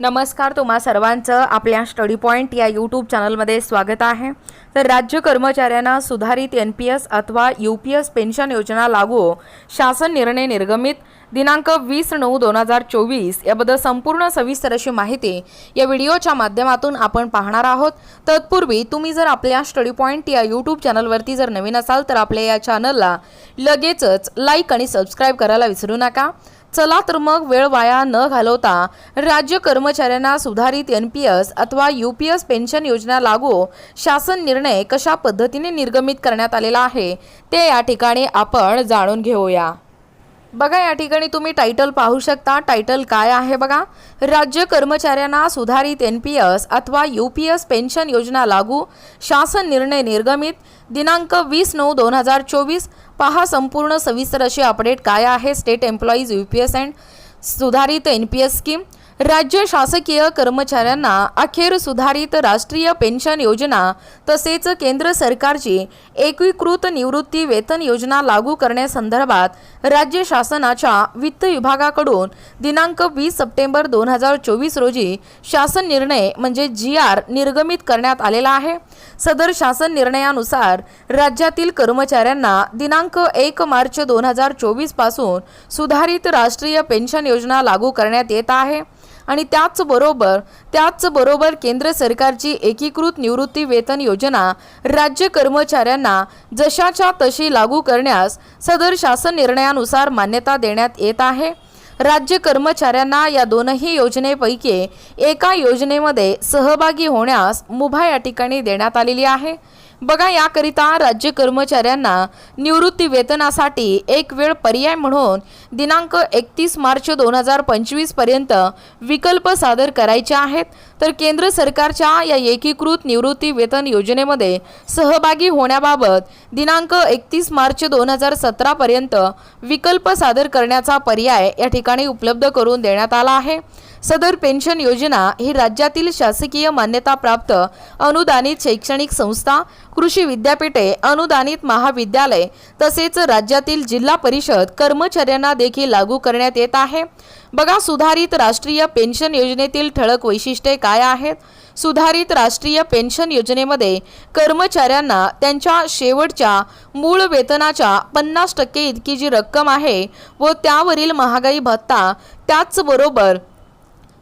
नमस्कार तुम्हा सर्वांचं आपल्या स्टडी पॉईंट या यूट्यूब चॅनलमध्ये स्वागत आहे. तर राज्य कर्मचाऱ्यांना सुधारित एन पी एस अथवा यू पी एस पेन्शन योजना लागू शासन निर्णय निर्गमित. दिनांक वीस नऊ दोन हजार चोवीस याबद्दल संपूर्ण सविस्तर अशी माहिती या व्हिडिओच्या माध्यमातून आपण पाहणार आहोत. तत्पूर्वी तुम्ही जर आपल्या स्टडी पॉईंट या यूट्यूब चॅनलवरती जर नवीन असाल तर आपल्या या चॅनलला लगेचच लाईक आणि सबस्क्राईब करायला विसरू नका. चला तर मग वेळ वाया न घालवता राज्य कर्मचाऱ्यांना सुधारित एन पी एस अथवा यू पी एस पेन्शन योजना लागू शासन निर्णय कशा पद्धतीने निर्गमित करण्यात आलेला आहे ते या ठिकाणी आपण जाणून घेऊया. बघा या ठिकाणी तुम्ही टायटल पाहू शकता. टायटल काय आहे बघा? राज्य कर्मचाऱ्यांना सुधारित एन पी एस अथवा यू पी एस पेन्शन योजना लागू शासन निर्णय निर्गमित दिनांक वीस नऊ दोन हजार चोवीस. पहा संपूर्ण सविस्तर अशी अपडेट काय आहे. State employees U P S and सुधारित एन पी एस स्कीम राज्य शासकीय कर्मचाऱ्यांना अखेर सुधारित राष्ट्रीय पेन्शन योजना तसेच केंद्र सरकारची एकीकृत निवृत्ती वेतन योजना लागू करण्यासंदर्भात राज्य शासनाच्या वित्त विभागाकडून दिनांक वीस सप्टेंबर दोन हजार चोवीस रोजी शासन निर्णय म्हणजे जी आर निर्गमित करण्यात आलेला आहे. सदर शासन निर्णयानुसार राज्यातील कर्मचाऱ्यांना दिनांक एक मार्च दोन हजार चोवीसपासून सुधारित राष्ट्रीय पेन्शन योजना लागू करण्यात येत आहे. आणि त्याचबरोबर त्याचबरोबर केंद्र सरकारची एकीकृत निवृत्ती वेतन योजना राज्य कर्मचाऱ्यांना जशाच्या तशी लागू करण्यास सदर शासन निर्णयानुसार मान्यता देण्यात येत आहे. राज्य कर्मचाऱ्यांना या दोनही योजनेपैकी एका योजनेमध्ये सहभागी होण्यास मुभा या ठिकाणी देण्यात आलेली आहे. बघा याकरिता राज्य कर्मचाऱ्यांना निवृत्ती वेतनासाठी एक वेळ पर्याय म्हणून दिनांक एकतीस मार्च दोन हजार पंचवीसपर्यंत विकल्प सादर करायचे आहेत. तर केंद्र सरकारच्या या एकीकृत निवृत्ती वेतन योजनेमध्ये सहभागी होण्याबाबत दिनांक एकतीस मार्च दोन हजार सतरापर्यंत विकल्प सादर करण्याचा पर्याय या ठिकाणी उपलब्ध करून देण्यात आला आहे. सदर पेन्शन योजना ही राज्यातील शासकीय मान्यताप्राप्त अनुदानित शैक्षणिक संस्था कृषी विद्यापीठे अनुदानित महाविद्यालय तसेच राज्यातील जिल्हा परिषद कर्मचाऱ्यांना देखील लागू करण्यात येत आहे. बघा सुधारित राष्ट्रीय पेन्शन योजनेतील ठळक वैशिष्ट्ये काय आहेत? सुधारित राष्ट्रीय पेन्शन योजनेमध्ये कर्मचाऱ्यांना त्यांच्या शेवटच्या मूळ वेतनाच्या पन्नास टक्के इतकी जी रक्कम आहे व त्यावरील महागाई भत्ता त्याचबरोबर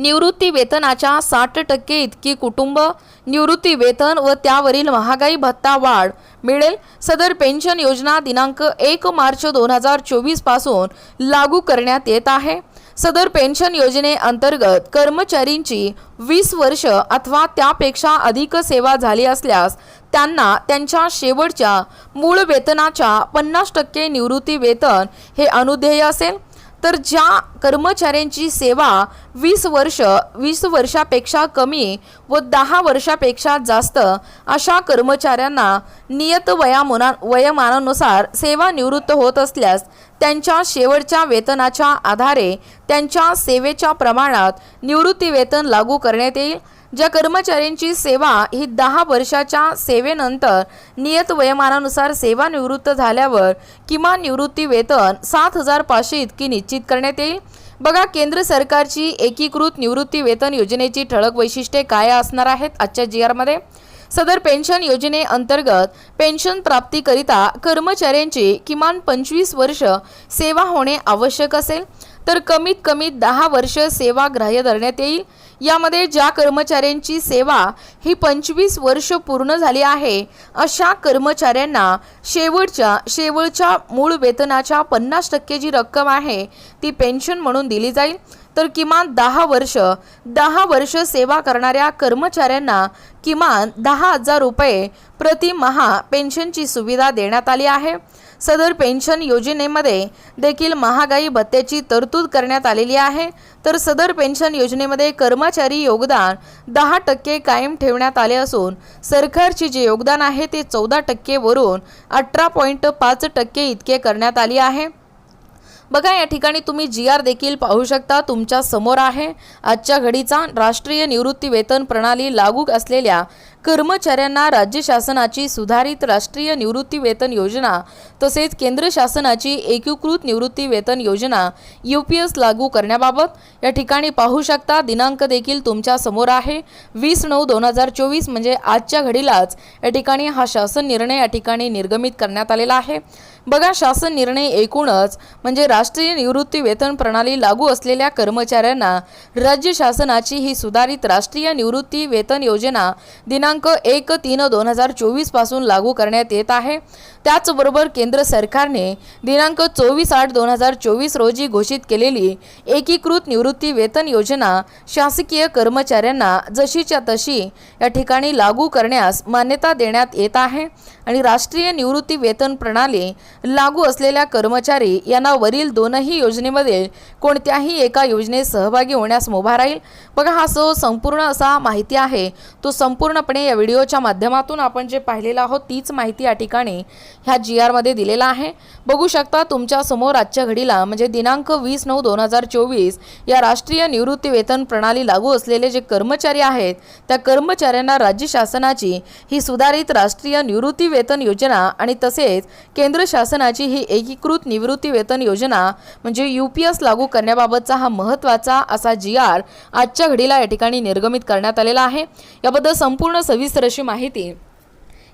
निवृत्ती वेतनाच्या साठ टक्के इतकी कुटुंब निवृत्ती वेतन व त्यावरील महागाई भत्ता वाढ. मिळेल सदर पेन्शन योजना दिनांक एक मार्च दोन हजार चोवीसपासून लागू करण्यात येत आहे. सदर पेन्शन योजनेअंतर्गत कर्मचारींची वीस वर्ष अथवा त्यापेक्षा अधिक सेवा झाली असल्यास त्यांना त्यांच्या शेवटच्या मूळ वेतनाच्या पन्नास टक्के निवृत्ती वेतन हे अनुध्येय असेल. तर ज्या कर्मचाऱ्यांची सेवा वीस वर्ष वीस वर्षापेक्षा कमी व दहा वर्षापेक्षा जास्त अशा कर्मचाऱ्यांना नियत वयामुना वयमानानुसार सेवानिवृत्त होत असल्यास त्यांच्या शेवटच्या वेतनाच्या आधारे त्यांच्या सेवेच्या प्रमाणात निवृत्ती वेतन लागू करण्यात येईल. ज्या कर्मचाऱ्यांची सेवा ही दहा वर्षाच्या सेवेनंतर नियत वयमानानुसार सेवानिवृत्त झाल्यावर किमान निवृत्ती वेतन सात हजार पाचशे इतकी निश्चित करण्यात येईल. बघा केंद्र सरकारची एकीकृत निवृत्ती वेतन योजनेची ठळक वैशिष्ट्ये काय असणार आहेत आजच्या जी आरमध्ये सदर पेन्शन योजनेअंतर्गत पेन्शन प्राप्तीकरिता कर्मचाऱ्यांची किमान पंचवीस वर्ष सेवा होणे आवश्यक असेल. तर कमीत कमी दहा वर्ष सेवा ग्राह्य धरण्यात येईल. यामध्ये ज्या कर्मचाऱ्यांची सेवा ही पंचवीस वर्ष पूर्ण झाली आहे अशा कर्मचाऱ्यांना शेवटच्या शेवटच्या मूळ वेतनाच्या पन्नास टक्के जी रक्कम आहे ती पेन्शन म्हणून दिली जाईल. तर किमान दहा वर्ष दहा वर्ष सेवा करणाऱ्या कर्मचाऱ्यांना किमान दहा हजार रुपये प्रतिमहा पेन्शनची सुविधा देण्यात आली आहे. सदर पेन्शन योजनेमध्ये देखील महागाई भत्त्याची तरतूद करण्यात आलेली आहे. तर सदर पेन्शन योजनेमध्ये कर्मचारी योगदान दहा टक्के कायम ठेवण्यात आले असून सरकारचे जे योगदान आहे ते चौदा टक्केवरून अठरा पॉईंट पाच टक्के इतके करण्यात आले आहे. बघा या ठिकाणी तुम्ही जी आर देखील पाहू शकता. तुमच्यासमोर आहे. आजच्या घडीचा राष्ट्रीय निवृत्ती वेतन प्रणाली लागू असलेल्या कर्मचाऱ्यांना राज्य शासनाची सुधारित राष्ट्रीय निवृत्ती वेतन योजना तसेच केंद्र शासनाची एकीकृत निवृत्ती वेतन योजना यू पी एस लागू करण्याबाबत या ठिकाणी पाहू शकता. दिनांक देखील तुमच्यासमोर आहे. वीस नऊ दोन हजार चोवीस म्हणजे आजच्या घडीलाच या ठिकाणी हा शासन निर्णय या ठिकाणी निर्गमित करण्यात आलेला आहे. बघा शासन निर्णय एकूणच म्हणजे राष्ट्रीय निवृत्ती वेतन प्रणाली लागू असलेल्या कर्मचाऱ्यांना राज्य शासनाची ही सुधारित राष्ट्रीय निवृत्ती वेतन योजना दिनांक एक तीन दोन हजार चोवीसपासून लागू करण्यात येत आहे. त्याचबरोबर केंद्र सरकारने दिनांक चोवीस आठ दोन हजार चोवीस रोजी घोषित केलेली एकीकृत निवृत्ती वेतन योजना शासकीय कर्मचाऱ्यांना जशीच्या तशी या ठिकाणी लागू करण्यास मान्यता देण्यात येत आहे आणि राष्ट्रीय निवृत्ती वेतन प्रणाली लागू असलेल्या कर्मचारी यांना वरील दोनही योजनेमध्ये कोणत्याही एका योजनेत सहभागी होण्यास मुभा राहील. बघा हा सो संपूर्ण असा माहिती आहे तो संपूर्णपणे या व्हिडिओच्या माध्यमातून आपण जे पाहिलेलं आहोत तीच माहिती या ठिकाणी ह्या जी आरमध्ये दिलेला आहे. बघू शकता तुमच्यासमोर आजच्या घडीला म्हणजे दिनांक वीस नऊ दोन हजार चोवीस या राष्ट्रीय निवृत्ती वेतन प्रणाली लागू असलेले जे कर्मचारी आहेत त्या कर्मचाऱ्यांना राज्य शासनाची ही सुधारित राष्ट्रीय निवृत्ती वेतन योजना आणि तसेच केंद्र शासनाची ही एकीकृत निवृत्ती वेतन योजना म्हणजे यू पी एस लागू करण्याबाबतचा हा महत्त्वाचा असा जी आर आजच्या घडीला या ठिकाणी निर्गमित करण्यात आलेला आहे. याबद्दल संपूर्ण सविस्तर अशी माहिती